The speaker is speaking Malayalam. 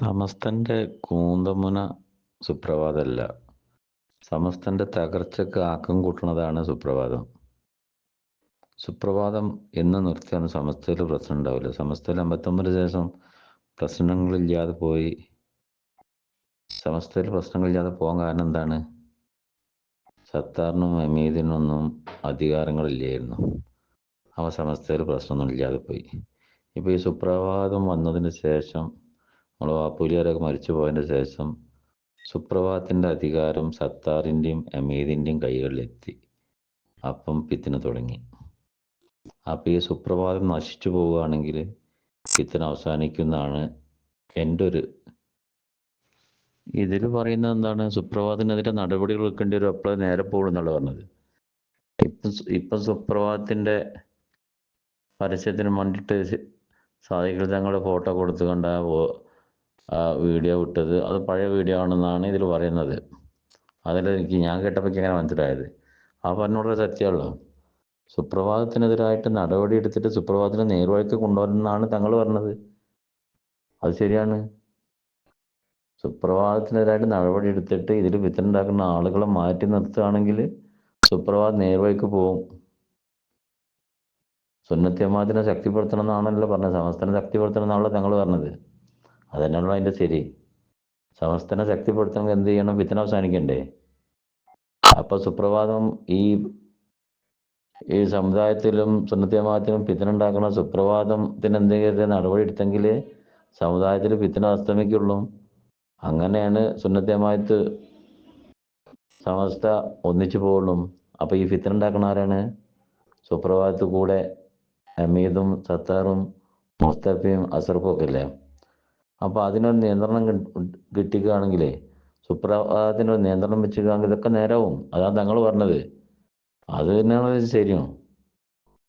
സമസ്തന്റെ കൂന്തമുന സുപ്രഭാതമല്ല സമസ്തന്റെ തകർച്ചക്ക് ആക്കം കൂട്ടുന്നതാണ് സുപ്രഭാതം. സുപ്രഭാതം എന്ന് നിർത്തിയാണ് സമസ്തയിൽ പ്രശ്നം ഉണ്ടാവില്ല. സമസ്തയിൽ അമ്പത്തൊമ്പത് ശേഷം പ്രശ്നങ്ങളില്ലാതെ പോയി. സമസ്തയിൽ പ്രശ്നങ്ങളില്ലാതെ പോകാൻ കാരണം എന്താണ്? സത്താറിനും അമീദിനൊന്നും അധികാരങ്ങളില്ലായിരുന്നു. അവ സമസ്തയിൽ പ്രശ്നമൊന്നും ഇല്ലാതെ പോയി. ഇപ്പോൾ ഈ സുപ്രഭാതം വന്നതിന് ശേഷം നമ്മൾ വാപ്പുലിയാരൊക്കെ മരിച്ചു പോയതിന് ശേഷം സുപ്രഭാതത്തിന്റെ അധികാരം സത്താറിന്റെയും അമീദിന്റെയും കൈകളിലെത്തി. അപ്പം പിത്തിന് തുടങ്ങി. അപ്പം ഈ സുപ്രഭാതം നശിച്ചു പോവുകയാണെങ്കിൽ പിത്തിന് അവസാനിക്കുന്നതാണ് എന്റെ ഒരു ഇതിൽ പറയുന്നത് എന്താണ്? സുപ്രഭാതത്തിനെതിരെ നടപടികൾ എടുക്കേണ്ടി വരും. അപ്പോൾ നേരെ പോകും എന്നുള്ള പറഞ്ഞത്. ഇപ്പം ഇപ്പം സുപ്രഭാതത്തിന്റെ പരസ്യത്തിന് വേണ്ടിയിട്ട് സാധികൾ തങ്ങളുടെ ഫോട്ടോ കൊടുത്തുകൊണ്ട് വീഡിയോ വിട്ടത് അത് പഴയ വീഡിയോ ആണെന്നാണ് ഇതിൽ പറയുന്നത്. അതിൽ എനിക്ക് ഞാൻ കേട്ടപ്പോൾ എനിക്ക് അങ്ങനെ മനസ്സിലായത്. ആ പറഞ്ഞോട് സത്യമുള്ളൂ സുപ്രഭാതത്തിനെതിരായിട്ട് നടപടി എടുത്തിട്ട് സുപ്രഭാതത്തിനെ നേർവഴിക്ക് കൊണ്ടുവരുന്നതാണ് തങ്ങൾ പറഞ്ഞത്. അത് ശരിയാണ്. സുപ്രഭാതത്തിനെതിരായിട്ട് നടപടി എടുത്തിട്ട് ഇതിൽ വിത്തുണ്ടാക്കുന്ന ആളുകളെ മാറ്റി നിർത്തുകയാണെങ്കിൽ സുപ്രഭാത് നേർവഴിക്ക് പോവും. സുന്നത്യമാതിനെ ശക്തിപ്പെടുത്തണം എന്നാണല്ലോ പറഞ്ഞത്. സമസ്തനെ ശക്തിപ്പെടുത്തണം എന്നാണല്ലോ തങ്ങൾ പറഞ്ഞത്. അതന്നെയാണല്ലോ അതിന്റെ ശരി. സമസ്തനെ ശക്തിപ്പെടുത്തണമെങ്കിൽ എന്ത് ചെയ്യണം? വിത്തിനെ അവസാനിക്കണ്ടേ? അപ്പൊ സുപ്രഭാതം ഈ ഈ സമുദായത്തിലും സുന്നത്യമാത്തിലും പിത്തനുണ്ടാക്കണ സുപ്രഭാതത്തിന് എന്തെങ്കിലും നടപടി എടുത്തെങ്കിൽ സമുദായത്തിൽ പിത്തന അസ്തമിക്കുള്ളൂ. അങ്ങനെയാണ് സുന്നത്യമായത്ത് സമസ്ത ഒന്നിച്ചു പോകുള്ളൂ. അപ്പൊ ഈ ഫിത്തന ആരാണ്? സുപ്രഭാതത്തിൽ കൂടെ അമീദും സത്താറും മുസ്തഫയും അസർഫും ഒക്കെ ഇല്ലേ? അപ്പൊ അതിനൊരു നിയന്ത്രണം കിട്ടി- കിട്ടിക്കുകയാണെങ്കിലേ സുപ്രഭാതത്തിനൊരു നിയന്ത്രണം വെച്ചിരിക്കുകയാണെങ്കിൽ ഇതൊക്കെ നേരാവും. അതാണ് തങ്ങൾ പറഞ്ഞത്. അത് തന്നെയാണ് ശരിയും?